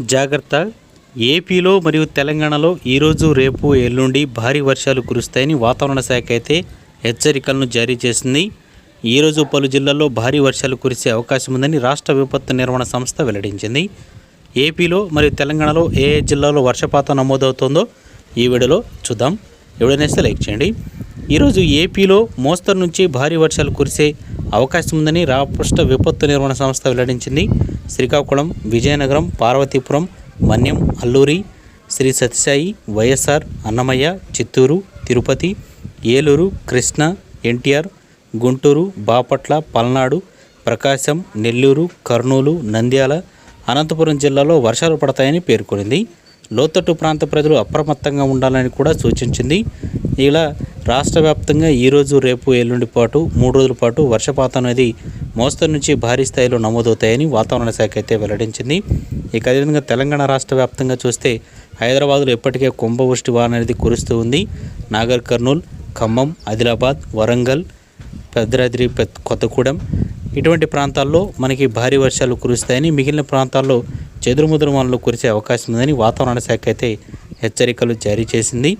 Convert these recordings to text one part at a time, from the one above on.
జాగ్రత్త. ఏపీలో మరియు తెలంగాణలో ఈరోజు రేపు ఎల్లుండి భారీ వర్షాలు కురుస్తాయని వాతావరణ శాఖ అయితే హెచ్చరికలను జారీ చేసింది. ఈరోజు పలు జిల్లాల్లో భారీ వర్షాలు కురిసే అవకాశం ఉందని రాష్ట్ర విపత్తు నిర్వహణ సంస్థ వెల్లడించింది. ఏపీలో మరియు తెలంగాణలో ఏ ఏ జిల్లాలో వర్షపాతం నమోదవుతుందో ఈ వీడియోలో చూద్దాం. ఎవడనేస్తే లైక్ చేయండి. ఈరోజు ఏపీలో మోస్తరు నుంచి భారీ వర్షాలు కురిసే అవకాశం ఉందని రాష్ట్ర విపత్తు నిర్వహణ సంస్థ వెల్లడించింది. శ్రీకాకుళం విజయనగరం పార్వతీపురం మన్యం అల్లూరి శ్రీ సత్యసాయి వైఎస్ఆర్ అన్నమయ్య చిత్తూరు తిరుపతి ఏలూరు కృష్ణ ఎన్టీఆర్ గుంటూరు బాపట్ల పల్నాడు ప్రకాశం నెల్లూరు కర్నూలు నంద్యాల అనంతపురం జిల్లాలో వర్షాలు పడతాయని పేర్కొంది లోతట్టు ప్రాంత ప్రజలు అప్రమత్తంగా ఉండాలని కూడా సూచించింది. ఇలా రాష్ట్ర వ్యాప్తంగా ఈరోజు రేపు ఎల్లుండి పాటు మూడు రోజుల పాటు వర్షపాతం అనేది మోస్తరు నుంచి భారీ స్థాయిలో నమోదవుతాయని వాతావరణ శాఖ అయితే వెల్లడించింది. ఇక అదేవిధంగా తెలంగాణ రాష్ట్ర వ్యాప్తంగా చూస్తే హైదరాబాద్లో ఇప్పటికే కుంభవృష్టి వాన అనేది కురుస్తూ ఉంది. నాగర్ కర్నూల్ ఖమ్మం ఆదిలాబాద్ వరంగల్ భద్రాద్రి కొత్తగూడెం ఇటువంటి ప్రాంతాల్లో మనకి భారీ వర్షాలు కురుస్తాయని మిగిలిన ప్రాంతాల్లో చెదురుముదురు వానలు కురిసే అవకాశం ఉందని వాతావరణ శాఖ అయితే హెచ్చరికలు జారీ చేసింది.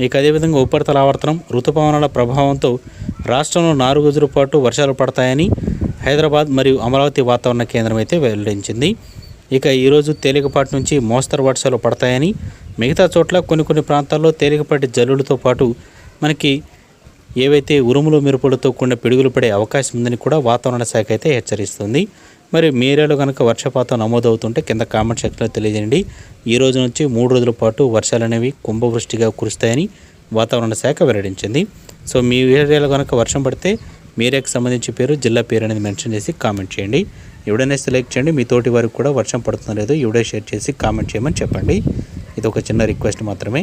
ఇక అదేవిధంగా ఉపరితల ఆవర్తనం ఋతుపవనాల ప్రభావంతో రాష్ట్రంలో నాలుగు రోజుల పాటు వర్షాలు పడతాయని హైదరాబాద్ మరియు అమరావతి వాతావరణ కేంద్రం అయితే వెల్లడించింది. ఇక ఈరోజు తేలికపాటి నుంచి మోస్తరు వర్షాలు పడతాయని మిగతా చోట్ల కొన్ని కొన్ని ప్రాంతాల్లో తేలికపాటి జల్లులతో పాటు మనకి ఏవైతే ఉరుములు మెరుపులతో కూడిన పిడుగులు పడే అవకాశం ఉందని కూడా వాతావరణ శాఖ అయితే హెచ్చరిస్తుంది. మరి మీ ఏరియాలో కనుక వర్షపాతం నమోదవుతుంటే కింద కామెంట్ సెక్షన్లో తెలియజేయండి. ఈ రోజు నుంచి మూడు రోజుల పాటు వర్షాలు అనేవి కుంభవృష్టిగా కురుస్తాయని వాతావరణ శాఖ వెల్లడించింది. సో మీ ఏరియాలో కనుక వర్షం పడితే మీ ఏరియాకి సంబంధించి పేరు జిల్లా పేరు అనేది మెన్షన్ చేసి కామెంట్ చేయండి. ఎవడైనా సెలెక్ట్ చేయండి. మీ తోటి వారికి కూడా వర్షం పడుతుందో లేదో ఎవడే షేర్ చేసి కామెంట్ చేయమని చెప్పండి. ఇది ఒక చిన్న రిక్వెస్ట్ మాత్రమే.